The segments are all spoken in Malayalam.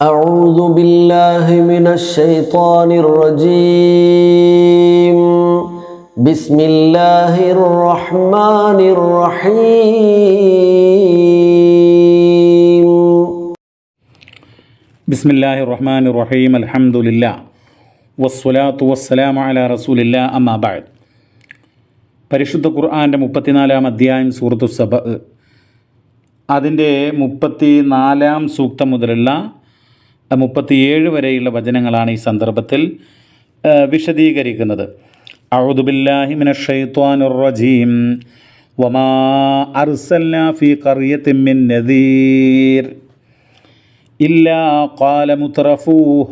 أعوذ بالله من الشيطان الرجيم بسم الله الرحمن الرحيم ബിസ്മില്ലാഹി റഹ്മാൻ റഹീം അൽഹംദുലില്ലാ വസ്സലാത്തു വസ്സലാമു അല റസൂലില്ല അമ്മാബാദ് പരിശുദ്ധ ഖുർആൻ്റെ മുപ്പത്തിനാലാം അധ്യായം സൂറത്തു സബ അതിൻ്റെ മുപ്പത്തി നാലാം സൂക്തം മുതലുള്ള മുപ്പത്തിയേഴ് വരെയുള്ള വചനങ്ങളാണ് ഈ സന്ദർഭത്തിൽ വിശദീകരിക്കുന്നത്. അഴുദുബില്ലാഹിമിന ഷെയ്ത്വാനുറജീം വമാ അർസല്ലാ ഫി കറിയത്തിമ്മിൻ നദീർ. ഇല്ലാ കാലമുത്തറഫൂഹ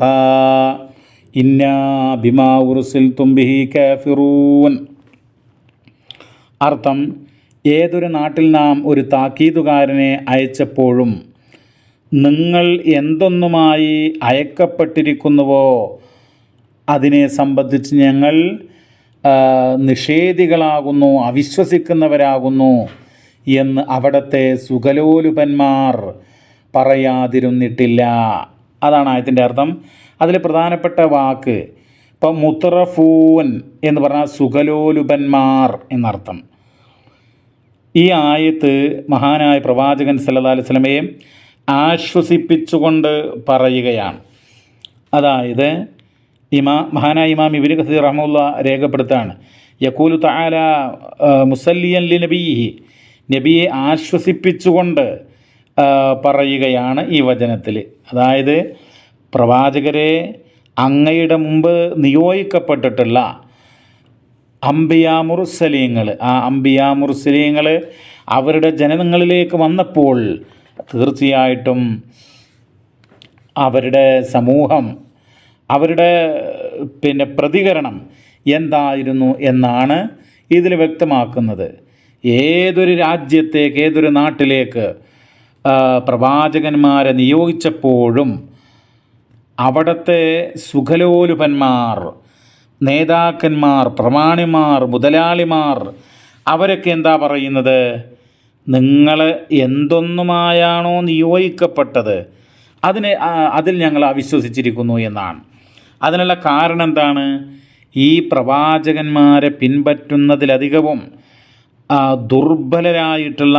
ഇന്നാ ബിമാ ഉറുസിൽ തുംബിഹി കാഫിറൂൻ. അർത്ഥം ഏതൊരു നാട്ടിൽ നാം ഒരു താക്കീതുകാരനെ അയച്ചപ്പോഴും നിങ്ങൾ എന്തൊന്നുമായി അയക്കപ്പെട്ടിരിക്കുന്നുവോ? അതിനെ സംബന്ധിച്ച് ഞങ്ങൾ നിഷേധികളാകുന്നു അവിശ്വസിക്കുന്നവരാകുന്നു എന്ന് അവിടുത്തെ സുഖലോലുപന്മാർ പറയാതിരുന്നിട്ടില്ല. അതാണ് ആയത്തിന്റെ അർത്ഥം. അതിൽ പ്രധാനപ്പെട്ട വാക്ക് ഇപ്പം മുത്തറഫൂൻ എന്ന് പറഞ്ഞാൽ സുഖലോലുപന്മാർ എന്നർത്ഥം. ഈ ആയത്ത് മഹാനായ പ്രവാചകൻ സല്ലാ അലൈഹി വസല്ലമയെ ആശ്വസിപ്പിച്ചുകൊണ്ട് പറയുകയാണ്. അതായത് ഇമാ മഹാനായ ഇമാം ഇബിൻ ഖസീർ റഹ്മുല്ല രേഖപ്പെടുത്താണ് യക്കൂലു താല മുസല്ലിയൻ ലി നബിഹി നബിയെ ആശ്വസിപ്പിച്ചുകൊണ്ട് പറയുകയാണ് ഈ വചനത്തിൽ. അതായത് പ്രവാചകരെ അങ്ങയുടെ മുമ്പ് നിയോഗിക്കപ്പെട്ടിട്ടുള്ള അംബിയാമുർസലീങ്ങൾ ആ അംബിയാമുർസലീങ്ങൾ അവരുടെ ജനങ്ങളിലേക്ക് വന്നപ്പോൾ തീർച്ചയായിട്ടും അവരുടെ സമൂഹം അവരുടെ പിന്നെ പ്രതികരണം എന്തായിരുന്നു എന്നാണ് ഇതിൽ വ്യക്തമാക്കുന്നത്. ഏതൊരു രാജ്യത്തേക്ക് ഏതൊരു നാട്ടിലേക്ക് പ്രവാചകന്മാരെ നിയോഗിച്ചപ്പോഴും അവിടുത്തെ സുഖലോലുപന്മാർ നേതാക്കന്മാർ പ്രമാണിമാർ മുതലാളിമാർ അവരൊക്കെ എന്താ പറയുന്നത്? നിങ്ങൾ എന്തൊന്നുമായാണോ നിയോഗിക്കപ്പെട്ടത് അതിന് അതിൽ ഞങ്ങൾ അവിശ്വസിച്ചിരിക്കുന്നു എന്നാണ്. അതിനുള്ള കാരണം എന്താണ്? ഈ പ്രവാചകന്മാരെ പിൻപറ്റുന്നതിലധികവും ദുർബലരായിട്ടുള്ള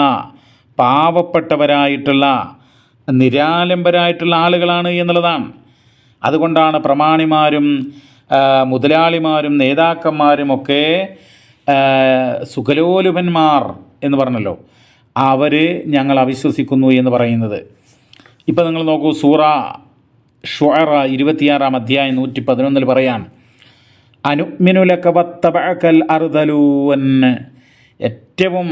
പാവപ്പെട്ടവരായിട്ടുള്ള നിരാലംബരായിട്ടുള്ള ആളുകളാണ് എന്നുള്ളതാണ്. അതുകൊണ്ടാണ് പ്രമാണിമാരും മുതലാളിമാരും നേതാക്കന്മാരും ഒക്കെ സുഖലോലുപന്മാർ എന്ന് പറഞ്ഞല്ലോ. അവർ ഞങ്ങൾ അവിശ്വസിക്കുന്നു എന്ന് പറയുന്നത്. ഇപ്പോൾ നിങ്ങൾ നോക്കൂ സൂറ ഷുറ ഇരുപത്തിയാറാം അധ്യായം നൂറ്റി പതിനൊന്നിൽ പറയാം അനുമിനുലക്കവത്തബക്കൽ അറുതലൂവൻ ഏറ്റവും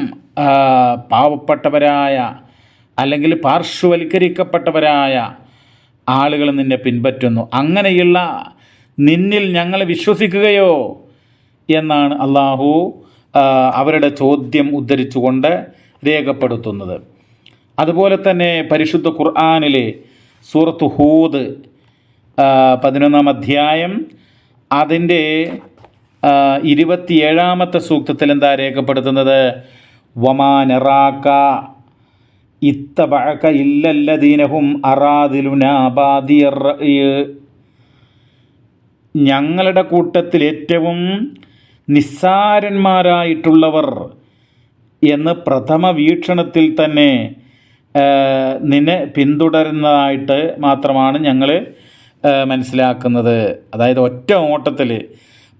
പാവപ്പെട്ടവരായ അല്ലെങ്കിൽ പാർശ്വവൽക്കരിക്കപ്പെട്ടവരായ ആളുകൾ നിന്നെ പിൻപറ്റുന്നു. അങ്ങനെയുള്ള നിന്നിൽ ഞങ്ങൾ വിശ്വസിക്കുകയോ എന്നാണ് അള്ളാഹു അവരുടെ ചോദ്യം ഉദ്ധരിച്ചുകൊണ്ട് രേഖപ്പെടുത്തുന്നത്. അതുപോലെ തന്നെ പരിശുദ്ധ ഖുർആാനിലെ സൂറത്ത് ഹൂദ് പതിനൊന്നാം അധ്യായം അതിന്റെ ഇരുപത്തിയേഴാമത്തെ സൂക്തത്തിൽ എന്താ രേഖപ്പെടുത്തുന്നത്? വമാനറാക്ക ഇത്തബഴക്ക ഇല്ലല്ലദീനഹും അറാദിലുനാബാദിയർ ഞങ്ങളുടെ കൂട്ടത്തിൽ ഏറ്റവും നിസ്സാരന്മാരായിട്ടുള്ളവർ എന്ന് പ്രഥമ വീക്ഷണത്തിൽ തന്നെ നിന്നെ പിന്തുടരുന്നതായിട്ട് മാത്രമാണ് ഞങ്ങൾ മനസ്സിലാക്കുന്നത്. അതായത് ഒറ്റ ഓട്ടത്തിൽ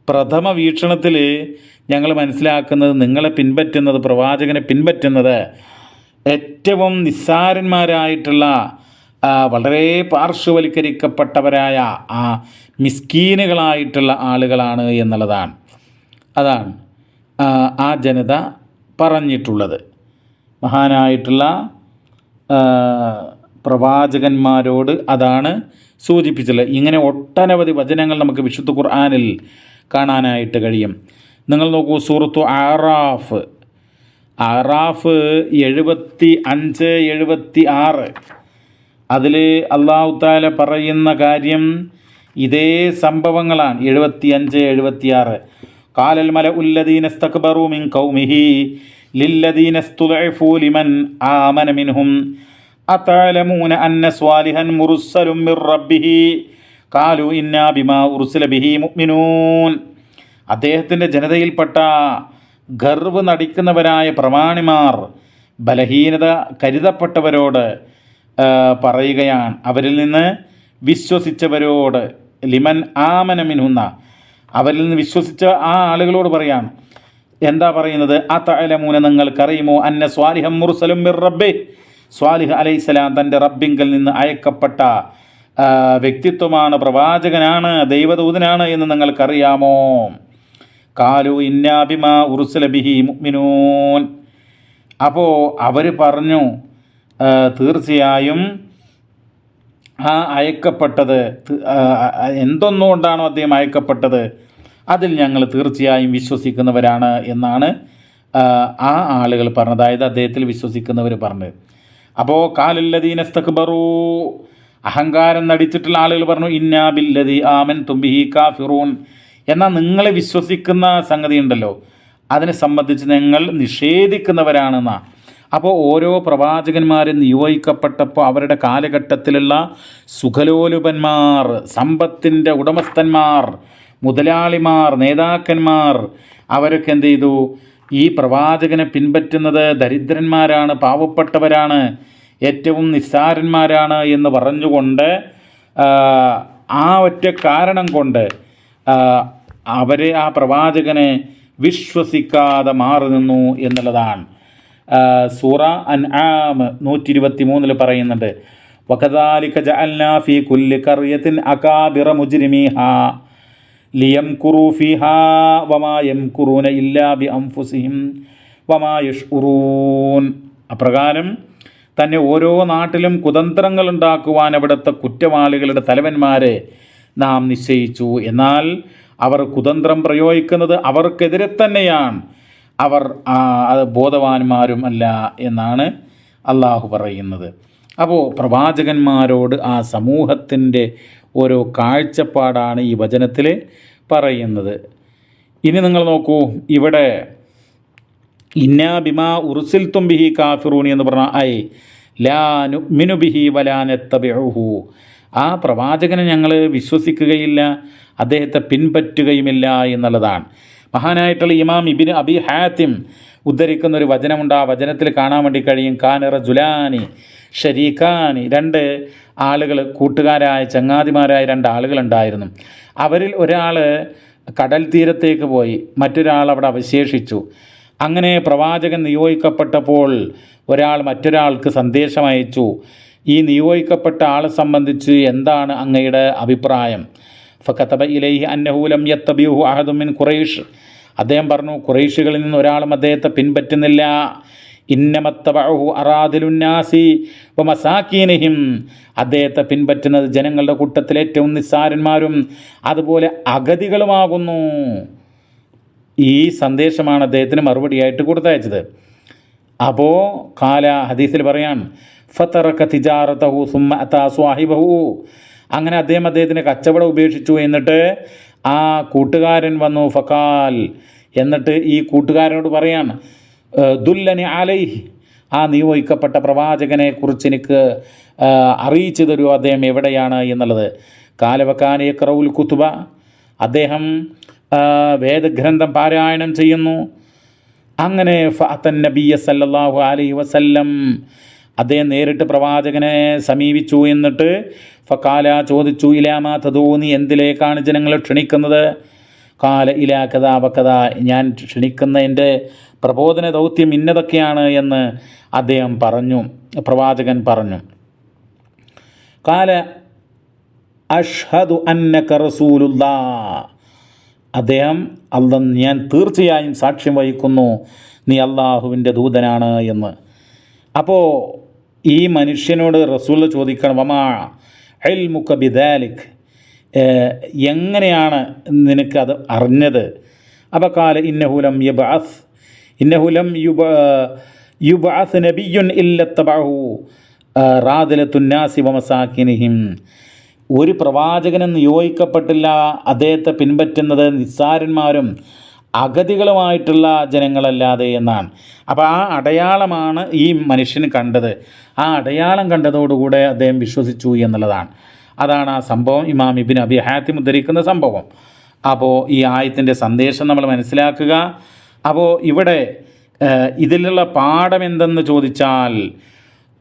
പ്രഥമ വീക്ഷണത്തിൽ ഞങ്ങൾ മനസ്സിലാക്കുന്നത് നിങ്ങളെ പിൻപറ്റുന്നത് പ്രവാചകനെ പിൻപറ്റുന്നത് ഏറ്റവും നിസ്സാരന്മാരായിട്ടുള്ള വളരെ പാർശ്വവൽക്കരിക്കപ്പെട്ടവരായ ആ മിസ്കീനുകളായിട്ടുള്ള ആളുകളാണ് എന്നുള്ളതാണ്. അതാണ് ആ, ജനത പറഞ്ഞിട്ടുള്ളത്. മഹാനായിട്ടുള്ള പ്രവാചകന്മാരോട് അതാണ് സൂചിപ്പിച്ചത്. ഇങ്ങനെ ഒട്ടനവധി വചനങ്ങൾ നമുക്ക് വിശുദ്ധ ഖുർആാനിൽ കാണാനായിട്ട് കഴിയും. നിങ്ങൾ നോക്കൂ സൂറത്തു ആറാഫ്. ആറാഫ് എഴുപത്തി അഞ്ച് എഴുപത്തി ആറ് അതിൽ അള്ളാഹു താല പറയുന്ന കാര്യം ഇതേ സംഭവങ്ങളാണ്. എഴുപത്തി അഞ്ച് എഴുപത്തി ആറ് കാലൽ മല ഉല്ലദീനസ്തക്ബറു മിൻ കൗമിഹി ലില്ലദീനസ്തുലഫു ലിമൻ ആമന മിൻഹും അത്തലമൂന അന്ന സ്വാലിഹൻ മുറുസലും മിർ റബ്ബിഹി കാലു ഇന്നാ ബിമാ ഉറുസല ബിഹി മുഅ്മിനൂൻ. അദ്ദേഹത്തിന്റെ ജനതയിൽപ്പെട്ട ഗർവ് നടിക്കുന്നവരായ പ്രമാണിമാർ ബലഹീനത കരുതപ്പെട്ടവരോട് പറയുകയാണ്. അവരിൽ നിന്ന് വിശ്വസിച്ചവരോട് ലിമൻ ആമനമിനുന്ന അവരിൽ നിന്ന് വിശ്വസിച്ച ആ ആളുകളോട് പറയാം. എന്താ പറയുന്നത്? ആ തലമൂന നിങ്ങൾക്കറിയുമോ? അന്ന സ്വാലിഹം മുർസലും മിർ റബ്ബെ. സ്വാലിഹ് അലൈഹിസ്സലാം തന്റെ റബ്ബിങ്കൽ നിന്ന് അയക്കപ്പെട്ട വ്യക്തിത്വമാണ് പ്രവാചകനാണ് ദൈവദൂതനാണ് എന്ന് നിങ്ങൾക്കറിയാമോ? കാലു ഇന്നാബിമ ഉറുസലബിഹി മുഅ്മിനൂൻ. അപ്പോൾ അവർ പറഞ്ഞു തീർച്ചയായും ആ അയക്കപ്പെട്ടത് എന്തൊന്നുകൊണ്ടാണോ അദ്ദേഹം അയക്കപ്പെട്ടത്? അതിൽ ഞങ്ങൾ തീർച്ചയായും വിശ്വസിക്കുന്നവരാണ് എന്നാണ് ആ, ആളുകൾ പറഞ്ഞത്. അതായത് അദ്ദേഹത്തിൽ വിശ്വസിക്കുന്നവർ പറഞ്ഞത് അപ്പോൾ കാലല്ലദീനസ്തക്ബറൂ അഹങ്കാരം നടിച്ചിട്ടുള്ള ആളുകൾ പറഞ്ഞു ഇന്നാ ബില്ലതി ആമൻ തുംബിഹി കാഫിറൂൻ. എന്നാൽ നിങ്ങളെ വിശ്വസിക്കുന്ന സംഗതി ഉണ്ടല്ലോ അതിനെ സംബന്ധിച്ച് നിങ്ങൾ നിഷേധിക്കുന്നവരാണെന്നാ. അപ്പോൾ ഓരോ പ്രവാചകന്മാരും നിയോഗിക്കപ്പെട്ടപ്പോൾ അവരുടെ കാലഘട്ടത്തിലുള്ള സുഖലോലുപന്മാർ സമ്പത്തിന്റെ ഉടമസ്ഥന്മാർ മുതലാളിമാർ നേതാക്കന്മാർ അവരൊക്കെ എന്ത് ചെയ്തു? ഈ പ്രവാചകനെ പിൻപറ്റുന്നത് ദരിദ്രന്മാരാണ് പാവപ്പെട്ടവരാണ് ഏറ്റവും നിസ്സാരന്മാരാണ് എന്ന് പറഞ്ഞുകൊണ്ട് ആ, ഒറ്റ കാരണം കൊണ്ട് അവരെ ആ പ്രവാചകനെ വിശ്വസിക്കാതെ മാറി നിന്നു എന്നുള്ളതാണ്. സൂറ അൻ ആം നൂറ്റി ഇരുപത്തി മൂന്നിൽ പറയുന്നുണ്ട്. വകദാലിക ജഅൽനാ ഫീ കുല്ലി കറിയത്തിൻ അകാബിറ മുജ്രിമീഹ ലിയംകുറു ഫീഹാ വമാ യംകുറൂന ഇല്ലാ ബി അംഫുസിഹിം വമാ യഷ്ഉറൂൻ. അപ്രകാരം തന്നെ ഓരോ നാട്ടിലും കുതന്ത്രങ്ങൾ ഉണ്ടാക്കുവാൻ അവിടുത്തെ കുറ്റവാളികളുടെ തലവന്മാരെ നാം നിശ്ചയിച്ചു. എന്നാൽ അവർ കുതന്ത്രം പ്രയോഗിക്കുന്നത് അവർക്കെതിരെ തന്നെയാണ്. അവർ അത് ബോധവാന്മാരും അല്ല എന്നാണ് അള്ളാഹു പറയുന്നത്. അപ്പോൾ പ്രവാചകന്മാരോട് ആ സമൂഹത്തിന്റെ ഓരോ കാഴ്ചപ്പാടാണ് ഈ വചനത്തിൽ പറയുന്നത്. ഇനി നിങ്ങൾ നോക്കൂ ഇവിടെ ഇന്നാ ബിമാ ഉറുസിൽ തുംബിഹി കാഫിറൂണി എന്ന് പറഞ്ഞാൽ ഐ ലാ മിനുബിഹി വലാനെത്തബിഹു ആ പ്രവാചകനെ ഞങ്ങൾ വിശ്വസിക്കുകയില്ല അദ്ദേഹത്തെ പിൻപറ്റുകയുമില്ല എന്നുള്ളതാണ്. മഹാനായിട്ടുള്ള ഇമാം ഇബിന് അബി ഹാത്തിം ഉദ്ധരിക്കുന്ന ഒരു വചനമുണ്ട്. ആ വചനത്തിൽ കാണാൻ വേണ്ടി കഴിയും. കാനിറ ജുലാനി ഷരീഖാനി രണ്ട് ആളുകൾ കൂട്ടുകാരായ ചങ്ങാതിമാരായ രണ്ട് ആളുകളുണ്ടായിരുന്നു. അവരിൽ ഒരാൾ കടൽ തീരത്തേക്ക് പോയി. മറ്റൊരാൾ അവിടെ അവശേഷിച്ചു. അങ്ങനെ പ്രവാചകൻ നിയോഗിക്കപ്പെട്ടപ്പോൾ ഒരാൾ മറ്റൊരാൾക്ക് സന്ദേശം അയച്ചു. ഈ നിയോഗിക്കപ്പെട്ട ആളെ സംബന്ധിച്ച് എന്താണ് അങ്ങയുടെ അഭിപ്രായം? ഫക്കത്തബ ഇലൈഹി അന്നഹൂലം യത്തബിയുഹു അഹദുമിൻ ഖുറൈഷ്. അദ്ദേഹം പറഞ്ഞു ഖുറൈഷുകളിൽ നിന്ന് ഒരാളും അദ്ദേഹത്തെ പിൻപറ്റുന്നില്ല. ഇന്നമത്തബഹു അറാദിലുന്നാസി മസാക്കീനഹിം അദ്ദേഹത്തെ പിൻപറ്റുന്നത് ജനങ്ങളുടെ കൂട്ടത്തിൽ ഏറ്റവും നിസ്സാരന്മാരും അതുപോലെ അഗതികളുമാകുന്നു. ഈ സന്ദേശമാണ് അദ്ദേഹത്തിന് മറുപടിയായിട്ട് കൊടുത്തയച്ചത്. അപ്പോൾ കാല ഹദീസിൽ പറയാൻ ഫത്തറക്ക തിജാറത്തഹു സുമ്മ അത്താ സ്വാഹിബഹു. അങ്ങനെ അദ്ദേഹം അദ്ദേഹത്തിന്റെ കച്ചവടം ഉപേക്ഷിച്ചു എന്നിട്ട് ആ കൂട്ടുകാരൻ വന്നു ഫക്കാൽ എന്നിട്ട് ഈ കൂട്ടുകാരനോട് പറയാണ് ദുല്ലനി ആലൈഹ് ആ നിയോഗിക്കപ്പെട്ട പ്രവാചകനെ കുറിച്ച് എനിക്ക് അറിയിച്ചു തരൂ അദ്ദേഹം എവിടെയാണ് എന്നുള്ളത്. കാലവക്കാനെ ക്രൗൽ കുത്തുബ അദ്ദേഹം വേദഗ്രന്ഥം പാരായണം ചെയ്യുന്നു. അങ്ങനെ ഫഅത്തൻ നബിയ സല്ലല്ലാഹു അലൈഹി വസല്ലം അദ്ദേഹം നേരിട്ട് പ്രവാചകനെ സമീപിച്ചു എന്നിട്ട് ഫക്കാല ചോദിച്ചു ഇലാമാ തതൂനി എന്തിലേക്കാണ് ജനങ്ങളെ ക്ഷണിക്കുന്നത്? കാല ഇലാ കഥാ അപകഥ ഞാൻ ക്ഷണിക്കുന്ന എന്റെ പ്രബോധന ദൗത്യം ഇന്നതൊക്കെയാണ് എന്ന് അദ്ദേഹം പറഞ്ഞു പ്രവാചകൻ പറഞ്ഞു. കാല അഷ്ഹദു അന്നക റസൂലുല്ലാ അദ്ദേഹം അല്ല ഞാൻ തീർച്ചയായും സാക്ഷ്യം വഹിക്കുന്നു നീ അള്ളാഹുവിന്റെ ദൂതനാണ് എന്ന്. അപ്പോൾ ഈ മനുഷ്യനോട് റസൂൽ ചോദിക്കണം വമാ എൽമുക്ക ബിദാലിക്? എങ്ങനെയാണ് നിനക്കത് അറിഞ്ഞത്? അപ്പോൾ കാല ഇന്നഹുലം യുബാസ് ഇന്നഹുലം യുബ യുബാസ് നബിയുൻ ഇല്ലത്തബാഹു റാദിലത്തുന്നാസി വമസാക്കിനിഹിം ഒരു പ്രവാചകനും നിയോഗിക്കപ്പെട്ടില്ല അദ്ദേഹത്തെ പിൻപറ്റുന്നത് നിസ്സാരന്മാരും അഗതികളുമായിട്ടുള്ള ജനങ്ങളല്ലാതെ എന്നാണ്. അപ്പോൾ ആ അടയാളമാണ് ഈ മനുഷ്യന് കണ്ടത്. ആ അടയാളം കണ്ടതോടുകൂടെ അദ്ദേഹം വിശ്വസിച്ചു എന്നുള്ളതാണ്. അതാണ് ആ സംഭവം ഇമാം ഇബിൻ അബി ഹാത്തി ഉദ്ധരിക്കുന്ന സംഭവം. അപ്പോൾ ഈ ആയത്തിന്റെ സന്ദേശം നമ്മൾ മനസ്സിലാക്കുക. അപ്പോൾ ഇവിടെ ഇതിലുള്ള പാഠം എന്തെന്ന് ചോദിച്ചാൽ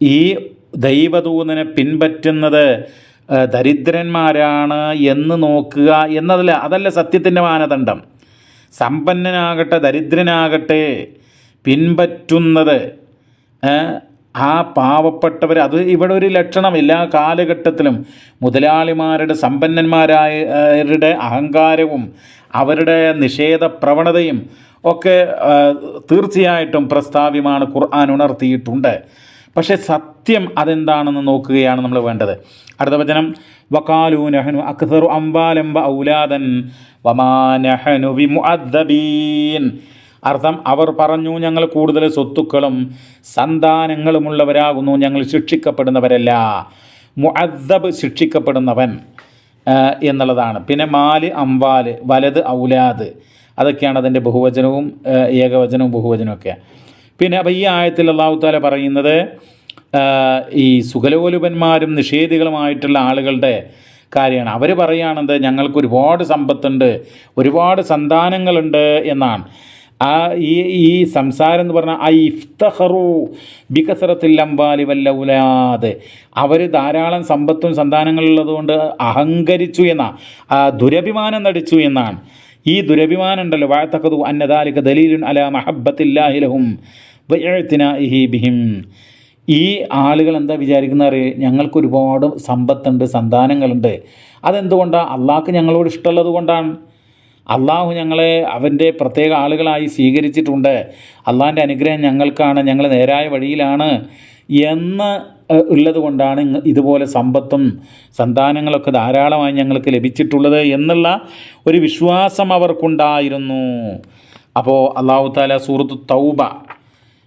ഈ ദൈവദൂതനെ പിൻപറ്റുന്നത് ദരിദ്രന്മാരാണ് എന്ന് നോക്കുക എന്നതല്ല അതല്ല സത്യത്തിന്റെ മാനദണ്ഡം. സമ്പന്നനാകട്ടെ ദരിദ്രനാകട്ടെ പിൻപറ്റുന്നത് ആ പാവപ്പെട്ടവർ അത് ഇവിടെ ഒരു ലക്ഷണം എല്ലാ കാലഘട്ടത്തിലും മുതലാളിമാരുടെ സമ്പന്നന്മാരായവരുടെ അഹങ്കാരവും അവരുടെ നിഷേധ പ്രവണതയും ഒക്കെ തീർച്ചയായിട്ടും പ്രസ്താവ്യമാണ് ഖുർആൻ ഉണർത്തിയിട്ടുണ്ട്. പക്ഷേ സത്യം അതെന്താണെന്ന് നോക്കുകയാണ് നമ്മൾ വേണ്ടത്. അടുത്ത വചനം വക്കാലു നഹനു അക്സറു അംബാലംബ ഔലാദൻ വമാനഹനു നഹനു ബിമുഅദ്ദബീൻ. അർത്ഥം അവർ പറഞ്ഞു ഞങ്ങൾ കൂടുതൽ സ്വത്തുക്കളും സന്താനങ്ങളുമുള്ളവരാകുന്നു ഞങ്ങൾ ശിക്ഷിക്കപ്പെടുന്നവരല്ല. മുഅദ്ദബ് ശിക്ഷിക്കപ്പെടുന്നവൻ എന്നുള്ളതാണ്. പിന്നെ മാൽ അംവാൽ വലത് ഔലാദ്. അതൊക്കെയാണ് അതിന്റെ ബഹുവചനവും ഏകവചനവും ബഹുവചനവും ഒക്കെ. പിന്നെ അപ്പോൾ ഈ ആയത്തിൽ അള്ളാഹു താല പറയുന്നത് ഈ സുഖലോലുപന്മാരും നിഷേധികളുമായിട്ടുള്ള ആളുകളുടെ കാര്യമാണ്. അവർ പറയുകയാണെന്ത് ഞങ്ങൾക്ക് ഒരുപാട് സമ്പത്തുണ്ട് ഒരുപാട് സന്താനങ്ങളുണ്ട് എന്നാണ്. ആ ഈ ഈ സംസാരം എന്ന് പറഞ്ഞാൽ ഐ ഇഫ്തഹറു ബികസറത്തിൽ അംബാലി വല്ലൗലാദ് അവർ ധാരാളം സമ്പത്തും സന്താനങ്ങളുള്ളതുകൊണ്ട് അഹങ്കരിച്ചു എന്നാണ് ദുരഭിമാനം നടിച്ചു എന്നാണ്. ഈ ദുരഭിമാനം ഉണ്ടല്ലോ വാഴത്തക്കതു അന്നദാലിക ദലീലുൻ അല മഹബത്തില്ലാഹിലഹും വയഴ്ത്തിനാഹി ബിഹിം. ഈ ആളുകൾ എന്താ വിചാരിക്കുന്ന അറിയ? ഞങ്ങൾക്ക് ഒരുപാട് സമ്പത്തുണ്ട് സന്താനങ്ങളുണ്ട്. അതെന്തുകൊണ്ടാണ് അള്ളാഹ്ക്ക് ഞങ്ങളോട് ഇഷ്ടമുള്ളത് കൊണ്ടാണ്. അള്ളാഹു ഞങ്ങളെ അവന്റെ പ്രത്യേക ആളുകളായി സ്വീകരിച്ചിട്ടുണ്ട്. അള്ളാഹിന്റെ അനുഗ്രഹം ഞങ്ങൾക്കാണ് ഞങ്ങൾ നേരായ വഴിയിലാണ് എന്ന് ഉള്ളത് കൊണ്ടാണ് ഇതുപോലെ സമ്പത്തും സന്താനങ്ങളൊക്കെ ധാരാളമായി ഞങ്ങൾക്ക് ലഭിച്ചിട്ടുള്ളത് എന്നുള്ള ഒരു വിശ്വാസം അവർക്കുണ്ടായിരുന്നു. അപ്പോൾ അള്ളാഹു താല സൂറത്തു തൗബ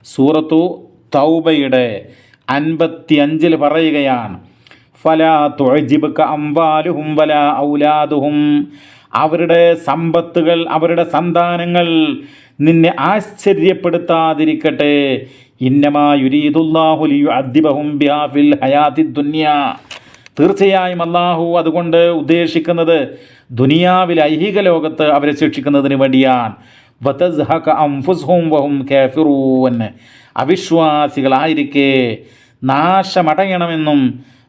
സൂറത്തു തൗബയുടെ അൻപത്തി അഞ്ചിൽ പറയുകയാണ് അംവാലുഹും വല ഔലാദുഹും. അവരുടെ സമ്പത്തുകൾ അവരുടെ സന്താനങ്ങൾ നിന്നെ ആശ്ചര്യപ്പെടുത്താതിരിക്കട്ടെ. ഇന്നമാ യുരീദുല്ലാഹുലിയു അദ്ദിബഹും ബിഹാഫിൽ ഹയാത്തി ദുന്യ. തീർച്ചയായും അള്ളാഹു അതുകൊണ്ട് ഉദ്ദേശിക്കുന്നത് ദുനിയാവിൽ ഐഹിക ലോകത്ത് അവരെ ശിക്ഷിക്കുന്നതിന് വേണ്ടിയാണ്. വതസ്ഹക അംഫുസ്ഹും വഹും കാഫിറൂൻ അവിശ്വാസികളായിരിക്കെ നാശമടയണമെന്നും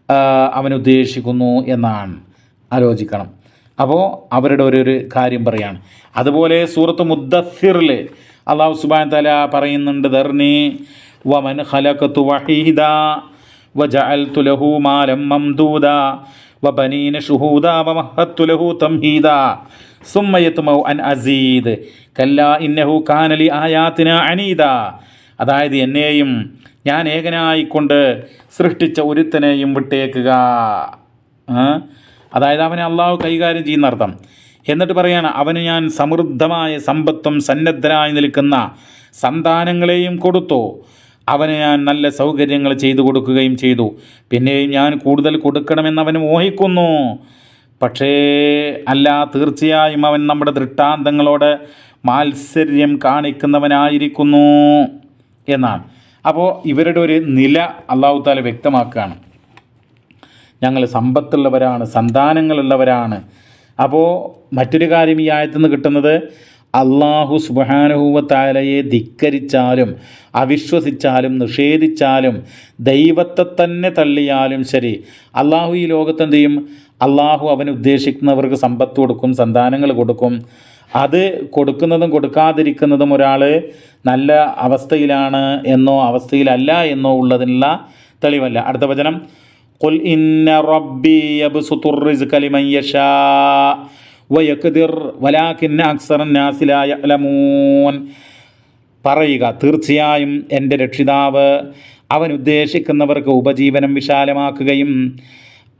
ആ, അവൻ ഉദ്ദേശിക്കുന്നു എന്നാണ് ആലോചിക്കണം അപ്പോൾ അവരുടെ ഒരു ഒരു കാര്യം പറയാണ് അതുപോലെ സൂറത്ത് മുദ്ദസിറിൽ അള്ളാഹു സുബാൻ തല പറയുന്നുണ്ട് ധർണി വമൻ ഖലഖത്തു വഹീദ وجعلت له مالا ممدودا وبنين شهودا ومهدت له تمهيدا സുമ്മയത്തുമൗ അസീദ്. കല്ല ഇന്നഹു അനീദ. അതായത് എന്നെയും ഞാൻ ഏകനായിക്കൊണ്ട് സൃഷ്ടിച്ച ഒരുത്തനെയും വിട്ടേക്കുക. അതായത് അവനെ അള്ളാഹു കൈകാര്യം ചെയ്യുന്ന അർത്ഥം എന്നിട്ട് പറയാണ് അവന് ഞാൻ സമൃദ്ധമായ സമ്പത്തും സന്നദ്ധനായി നിൽക്കുന്ന സന്താനങ്ങളെയും കൊടുത്തു. അവന് ഞാൻ നല്ല സൗകര്യങ്ങൾ ചെയ്തു കൊടുക്കുകയും ചെയ്തു. പിന്നെയും ഞാൻ കൂടുതൽ കൊടുക്കണമെന്ന് അവന് മോഹിക്കുന്നു. പക്ഷേ അല്ല തീർച്ചയായും അവൻ നമ്മുടെ ദൃഷ്ടാന്തങ്ങളോട് മാത്സര്യം കാണിക്കുന്നവനായിരിക്കുന്നു എന്നാണ്. അപ്പോൾ ഇവരുടെ ഒരു നില അള്ളാഹു താല വ്യക്തമാക്കുകയാണ്. ഞങ്ങൾ സമ്പത്തുള്ളവരാണ് സന്താനങ്ങളുള്ളവരാണ്. അപ്പോൾ മറ്റൊരു കാര്യം ഈ ആയത്തുനിന്ന് കിട്ടുന്നത് അള്ളാഹു സുബാനുഭൂവത്താലയെ ധിക്കരിച്ചാലും അവിശ്വസിച്ചാലും നിഷേധിച്ചാലും ദൈവത്തെ തന്നെ തള്ളിയാലും ശരി അള്ളാഹു ഈ ലോകത്ത് എന്ത് ചെയ്യും അള്ളാഹു അവൻ ഉദ്ദേശിക്കുന്നവർക്ക് സമ്പത്ത് കൊടുക്കും സന്താനങ്ങൾ കൊടുക്കും അത് കൊടുക്കുന്നതും കൊടുക്കാതിരിക്കുന്നതും ഒരാൾ നല്ല അവസ്ഥയിലാണ് എന്നോ അവസ്ഥയിലല്ല എന്നോ ഉള്ളതിനുള്ള തെളിവല്ല അടുത്ത വചനം قل إن ربي يبسط الرزق لمن يشاء പറയുക തീർച്ചയായും എന്റെ രക്ഷിതാവ് അവൻ ഉദ്ദേശിക്കുന്നവർക്ക് ഉപജീവനം വിശാലമാക്കുകയും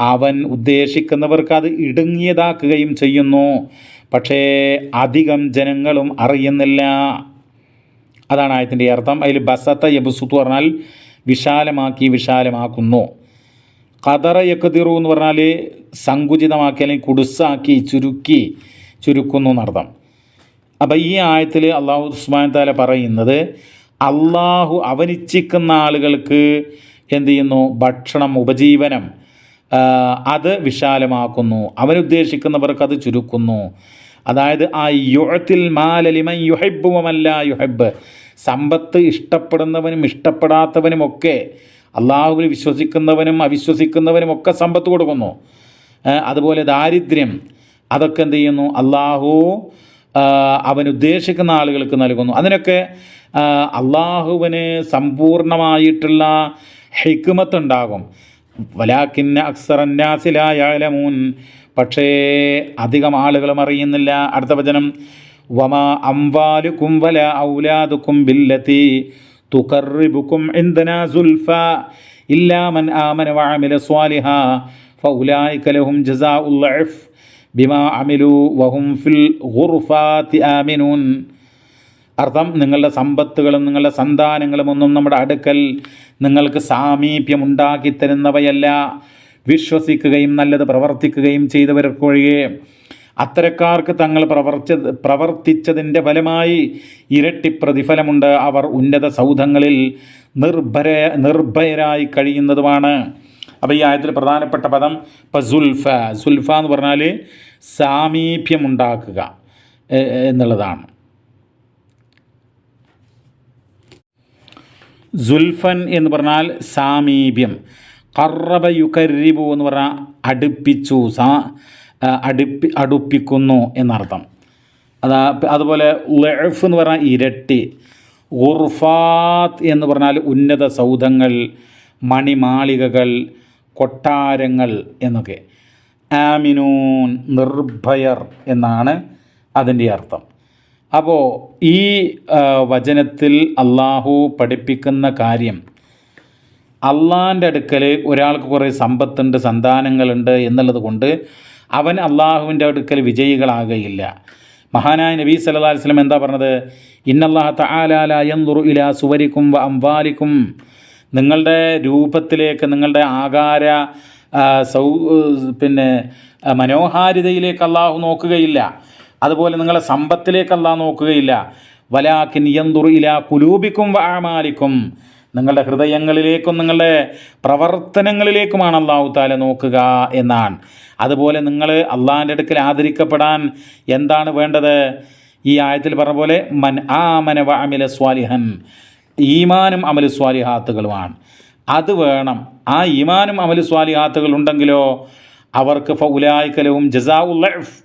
അവൻ ഉദ്ദേശിക്കുന്നവർക്ക് അത് ഇടുങ്ങിയതാക്കുകയും ചെയ്യുന്നു. പക്ഷേ അധികം ജനങ്ങളും അറിയുന്നില്ല. അതാണ് ആയത്തിന്റെ അർത്ഥം. അതിൽ ബസത്ത യബുസുത്ത് പറഞ്ഞാൽ വിശാലമാക്കി വിശാലമാക്കുന്നു. ഖദറ യക്കതിറു എന്ന് പറഞ്ഞാൽ സങ്കുചിതമാക്കി അല്ലെങ്കിൽ കുടുസാക്കി ചുരുക്കി ചുരുക്കുന്നു എന്നർത്ഥം. അപ്പം ഈ ആയത്തിൽ അള്ളാഹു ഉസ്മാൻ താല പറയുന്നത് അള്ളാഹു അവനിച്ഛിക്കുന്ന ആളുകൾക്ക് എന്തു ചെയ്യുന്നു? ഭക്ഷണം ഉപജീവനം അത് വിശാലമാക്കുന്നു. അവനുദ്ദേശിക്കുന്നവർക്ക് അത് ചുരുക്കുന്നു. അതായത് ആ യുഴത്തിൽ മാലലിമൻ യുഹബ്ബുമല്ല യുഹൈബ് സമ്പത്ത് ഇഷ്ടപ്പെടുന്നവനും ഇഷ്ടപ്പെടാത്തവനുമൊക്കെ അള്ളാഹുവിൽ വിശ്വസിക്കുന്നവനും അവിശ്വസിക്കുന്നവനും ഒക്കെ സമ്പത്ത് കൊടുക്കുന്നു. അതുപോലെ ദാരിദ്ര്യം അതൊക്കെ എന്ത് ചെയ്യുന്നു? അള്ളാഹു അവൻ ഉദ്ദേശിക്കുന്ന ആളുകൾക്ക് നൽകുന്നു. അതിനൊക്കെ അള്ളാഹുവിന് സമ്പൂർണമായിട്ടുള്ള ഹെക്കുമത്തുണ്ടാകും വലാക്കിന്ന അക്സറന്നാസിലായാലമൂൻ പക്ഷേ അധികം ആളുകളും അറിയുന്നില്ല. അടുത്ത വചനം വമ അംവാലുക്കും വല ഔലാദുക്കും ബില്ലത്തി തുക്കറിബുക്കും ഇന്ദന സുൽഫ ഇല്ലാ മൻ ആമന വഅമില സ്വാലിഹ ഫൗലായിക ലഹും ളഅഫ് ബിമാ അമിലു വഹും ഫിൽ ഗുർഫാത്തി ആമിനൂൻ. അർത്ഥം നിങ്ങളുടെ സമ്പത്തുകളും നിങ്ങളുടെ സന്താനങ്ങളും ഒന്നും നമ്മുടെ അടുക്കൽ നിങ്ങൾക്ക് സാമീപ്യം ഉണ്ടാക്കി തരുന്നവയല്ല വിശ്വസിക്കുകയും നല്ലത് പ്രവർത്തിക്കുകയും ചെയ്തവർക്കൊഴികെ അത്തരക്കാർക്ക് തങ്ങൾ പ്രവർത്തി പ്രവർത്തിച്ചതിന്റെ ഫലമായി ഇരട്ടി പ്രതിഫലമുണ്ട്. അവർ ഉന്നത സൗധങ്ങളിൽ നിർഭര നിർഭയരായി കഴിയുന്നതുമാണ്. അപ്പോൾ ഈ ആയത്തിൽ പ്രധാനപ്പെട്ട പദം ഇപ്പോൾ സുൽഫ. സുൽഫ എന്ന് പറഞ്ഞാൽ സാമീപ്യമുണ്ടാക്കുക എന്നുള്ളതാണ്. സുൽഫൻ എന്ന് പറഞ്ഞാൽ സാമീപ്യം. കറബ യുകരിബു എന്ന് പറഞ്ഞാൽ അടുപ്പിച്ചു സാ അടുപ്പി അടുപ്പിക്കുന്നു എന്നർത്ഥം. അതാ അതുപോലെ ലഫ് എന്ന് പറഞ്ഞാൽ ഇരട്ടി ഉർഫാത്ത് എന്ന് പറഞ്ഞാൽ ഉന്നത സൗധങ്ങൾ മണിമാളികകൾ കൊട്ടാരങ്ങൾ എന്നൊക്കെ. ആമിനൂൻ നിർഭയർ എന്നാണ് അതിന്റെ അർത്ഥം. അപ്പോൾ ഈ വചനത്തിൽ അള്ളാഹു പഠിപ്പിക്കുന്ന കാര്യം അള്ളാന്റെ അടുക്കൽ ഒരാൾക്ക് കുറേ സമ്പത്തുണ്ട് സന്താനങ്ങളുണ്ട് എന്നുള്ളത് കൊണ്ട് അവൻ അള്ളാഹുവിന്റെ അടുക്കൽ വിജയികളാകുകയില്ല മഹാനായ നബീ സല്ലാ വസ്ലം എന്താ പറഞ്ഞത്? ഇന്നല്ലാഹ തആലാല ഇല സുവരിക്കും വ അംബാലിക്കും നിങ്ങളുടെ രൂപത്തിലേക്ക് നിങ്ങളുടെ ആകാര സൗ പിന്നെ മനോഹാരിതയിലേക്ക് അള്ളാഹു നോക്കുകയില്ല. അതുപോലെ നിങ്ങളെ സമ്പത്തിലേക്ക് അള്ളാഹ് നോക്കുകയില്ല. വലാക്കിൻ യന്തുറു ഇല കുലൂബിക്കും വാമാലിക്കും നിങ്ങളുടെ ഹൃദയങ്ങളിലേക്കും നിങ്ങളുടെ പ്രവർത്തനങ്ങളിലേക്കുമാണ് അള്ളാഹു താല നോക്കുക എന്നാണ്. അതുപോലെ നിങ്ങൾ അള്ളാഹിന്റെ അടുക്കൽ ആദരിക്കപ്പെടാൻ എന്താണ് വേണ്ടത്? ഈ ആയത്തിൽ പറഞ്ഞ പോലെ മൻ ആ മന അമില സ്വാലിഹൻ. ഈമാനും അമല സ്വാലിഹാത്തുകളുമാണ്. അത് വേണം. ആ ഈമാനും അമല സ്വാലിഹാത്തുകൾ ഉണ്ടെങ്കിലോ അവർക്ക് ഫൗലായ്ക്കലവും ജസാ ജസാഉല്ലഫ്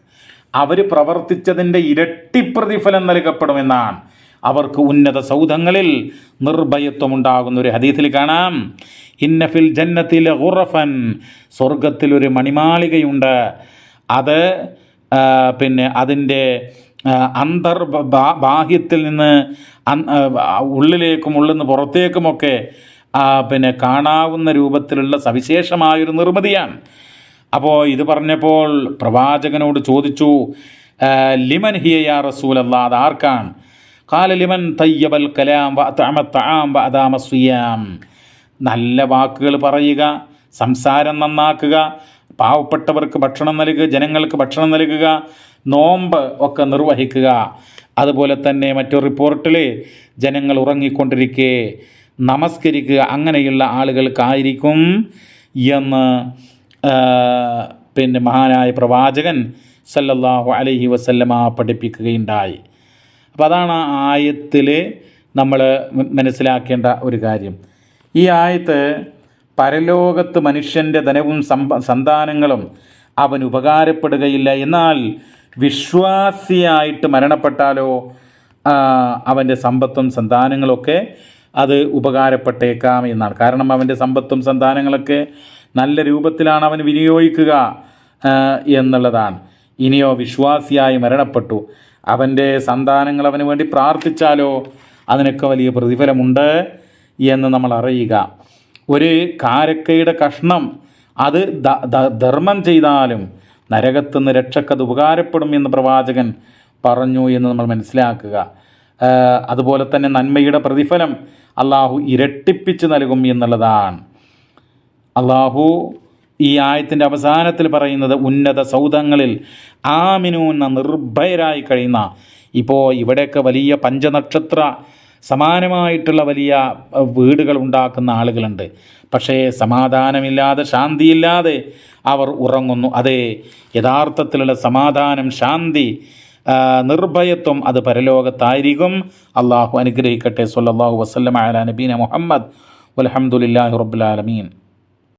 അവർ പ്രവർത്തിച്ചതിന്റെ ഇരട്ടി പ്രതിഫലം നൽകപ്പെടുമെന്നാണ്. അവർക്ക് ഉന്നത സൗധങ്ങളിൽ നിർഭയത്വമുണ്ടാകുന്ന ഒരു ഹദീസിൽ കാണാം. ഇന്നഫിൽ ജന്നത്തിലെ ഉറഫൻ സ്വർഗത്തിലൊരു മണിമാളികയുണ്ട്. അത് പിന്നെ അതിന്റെ അന്തർ ബാഹ്യത്തിൽ നിന്ന് ഉള്ളിലേക്കും ഉള്ളിൽ നിന്ന് പുറത്തേക്കുമൊക്കെ പിന്നെ കാണാവുന്ന രൂപത്തിലുള്ള സവിശേഷമായൊരു നിർമ്മിതിയാണ്. അപ്പോൾ ഇത് പറഞ്ഞപ്പോൾ പ്രവാചകനോട് ചോദിച്ചു ലിമൻ ഹിയ യാ അല്ലാതെ ആർക്കാണ്? കാല തയ്യബൽ കലാം വ അത്അമ തആം വ നല്ല വാക്കുകൾ പറയുക സംസാരം നന്നാക്കുക പാവപ്പെട്ടവർക്ക് ഭക്ഷണം നൽകുക ജനങ്ങൾക്ക് ഭക്ഷണം നൽകുക നോമ്പ് ഒക്കെ നിർവഹിക്കുക. അതുപോലെ തന്നെ മറ്റൊരു റിപ്പോർട്ടിൽ ജനങ്ങൾ ഉറങ്ങിക്കൊണ്ടിരിക്കെ നമസ്കരിക്കുക അങ്ങനെയുള്ള ആളുകൾക്കായിരിക്കും എന്ന് പിന്നെ മഹാനായ പ്രവാചകൻ സല്ലല്ലാഹു അലൈഹി വസല്ലമ പഠിപ്പിക്കുകയുണ്ടായി. അപ്പോൾ അതാണ് ആ ആയത്തിൽ നമ്മൾ മനസ്സിലാക്കേണ്ട ഒരു കാര്യം. ഈ ആയത്ത് പരലോകത്ത് മനുഷ്യന്റെ ധനവും സന്താനങ്ങളും അവൻ ഉപകാരപ്പെടുകയില്ല. എന്നാൽ വിശ്വാസിയായിട്ട് മരണപ്പെട്ടാലോ അവന്റെ സമ്പത്തും സന്താനങ്ങളൊക്കെ അത് ഉപകാരപ്പെട്ടേക്കാം എന്നാണ്. കാരണം അവന്റെ സമ്പത്തും സന്താനങ്ങളൊക്കെ നല്ല രൂപത്തിലാണ് അവൻ വിനിയോഗിക്കുക എന്നുള്ളതാണ്. ഇനിയോ വിശ്വാസിയായി മരണപ്പെട്ടു. അവന്റെ സന്താനങ്ങൾ അവന് വേണ്ടി പ്രാർത്ഥിച്ചാലോ? അതിനൊക്കെ വലിയ പ്രതിഫലമുണ്ട് എന്ന് നമ്മൾ അറിയുക. ഒരു കാരക്കയുടെ കഷ്ണം അത് ധർമ്മം ചെയ്താലും നരകത്തുനിന്ന് രക്ഷക്കത് ഉപകാരപ്പെടും എന്ന് പ്രവാചകൻ പറഞ്ഞു എന്ന് നമ്മൾ മനസ്സിലാക്കുക. അതുപോലെ തന്നെ നന്മയുടെ പ്രതിഫലം അള്ളാഹു ഇരട്ടിപ്പിച്ച് നൽകും എന്നുള്ളതാണ്. അള്ളാഹു ഈ ആയത്തിന്റെ അവസാനത്തിൽ പറയുന്നത് ഉന്നത സൗദങ്ങളിൽ ആമിനൂന്ന നിർഭയരായി കഴിയുന്ന ഇപ്പോൾ ഇവിടെയൊക്കെ വലിയ പഞ്ചനക്ഷത്ര സമാനമായിട്ടുള്ള വലിയ വീടുകൾ ഉണ്ടാക്കുന്ന ആളുകളുണ്ട്. പക്ഷേ സമാധാനമില്ലാതെ ശാന്തിയില്ലാതെ അവർ ഉറങ്ങുന്നു. അതെ യഥാർത്ഥത്തിലുള്ള സമാധാനം ശാന്തി നിർഭയത്വം അത് പരലോകത്തായിരിക്കും. അള്ളാഹു അനുഗ്രഹിക്കട്ടെ. സല്ലാഹു വസ്ലമ അല നബീന മുഹമ്മദ്. വലഹമുല്ലാഹി റബ്ബുലാലമീൻ